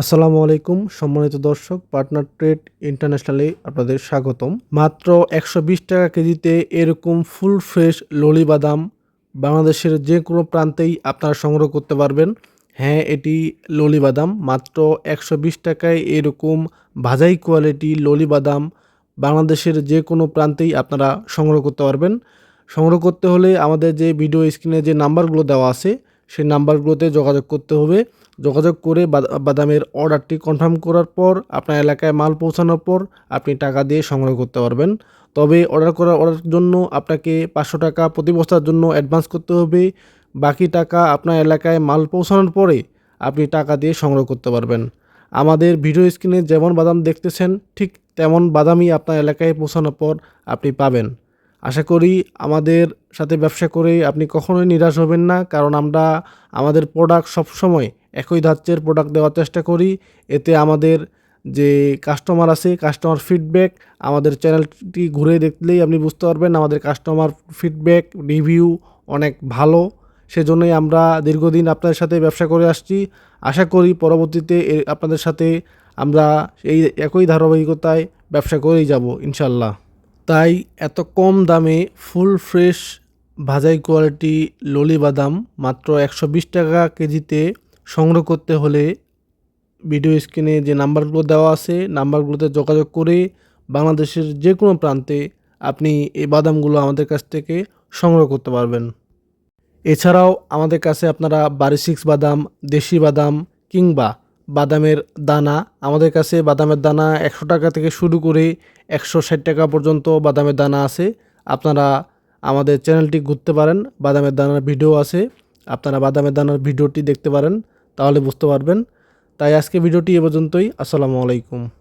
আসসালামু আলাইকুম, সম্মানিত দর্শক পার্টনার ট্রেড ইন্টারন্যাশনালে আপনাদের স্বাগতম। মাত্র একশো বিশ টাকা কেজিতে এরকম ফুল ফ্রেশ ললি বাদাম বাংলাদেশের যে কোনো প্রান্তেই আপনারা সংগ্রহ করতে পারবেন। হ্যাঁ এটি ললি বাদাম। মাত্র একশো বিশ টাকায় এরকম ভাজাই কোয়ালিটি ললি বাদাম বাংলাদেশের যে কোনো প্রান্তেই আপনারা সংগ্রহ করতে পারবেন। সংগ্রহ করতে হলে আমাদের যে ভিডিও স্ক্রিনে যে নাম্বারগুলো দেওয়া আছে সেই নাম্বারগুলোতে যোগাযোগ করতে হবে। যোগাযোগ করে বাদামের অর্ডারটি কনফার্ম করার পর আপনার এলাকায় মাল পৌঁছানোর পর আপনি টাকা দিয়ে সংগ্রহ করতে পারবেন। তবে অর্ডার করার, অর্ডার জন্য আপনাকে পাঁচশো টাকা প্রতি বস্তার জন্য অ্যাডভান্স করতে হবে। বাকি টাকা আপনার এলাকায় মাল পৌঁছানোর পরে আপনি টাকা দিয়ে সংগ্রহ করতে পারবেন। আমাদের ভিডিও স্ক্রিনে যেমন বাদাম দেখতেছেন, ঠিক তেমন বাদামই আপনার এলাকায় পৌঁছানোর পর আপনি পাবেন। আশা করি আমাদের সাথে ব্যবসা করে আপনি কখনোই নিরাশ হবেন না, কারণ আমরা আমাদের প্রোডাক্ট সবসময় একই ধাঁচের প্রোডাক্ট দেওয়ার চেষ্টা করি। এতে আমাদের যে কাস্টমার আছে কাস্টমার ফিডব্যাক আমাদের চ্যানেলটি ঘুরে দেখলেই আপনি বুঝতে পারবেন আমাদের কাস্টমার ফিডব্যাক রিভিউ অনেক ভালো। সেজন্যই আমরা দীর্ঘদিন আপনাদের সাথে ব্যবসা করে আসছি। আশা করি পরবর্তীতে আপনাদের সাথে আমরা এই একই ধারাবাহিকতায় ব্যবসা করেই যাব ইনশাল্লাহ তাই এত কম দামে ফুল ফ্রেশ ভাজাই কোয়ালিটি ললি বাদাম মাত্র একশো বিশ টাকা কেজিতে সংগ্রহ করতে হলে ভিডিও স্ক্রিনে যে নাম্বারগুলো দেওয়া আছে, নাম্বারগুলোতে যোগাযোগ করে বাংলাদেশের যে কোনো প্রান্তে আপনি এই বাদামগুলো আমাদের কাছ থেকে সংগ্রহ করতে পারবেন। এছাড়াও আমাদের কাছে আপনারা বারি সিক্স বাদাম, দেশি বাদাম কিংবা বাদামের দানা। আমাদের কাছে বাদামের দানা একশো টাকা থেকে শুরু করে একশো ষাট টাকা পর্যন্ত বাদামের দানা আছে। আপনারা আমাদের চ্যানেলটি ঘুরতে পারেন, বাদামের দানার ভিডিও আছে। আপনারা বাদামের দানার ভিডিওটি দেখতে পারেন, তাহলে বুঝতে পারবেন। তাই আজকে ভিডিওটি এ পর্যন্তই। আসসালামু আলাইকুম।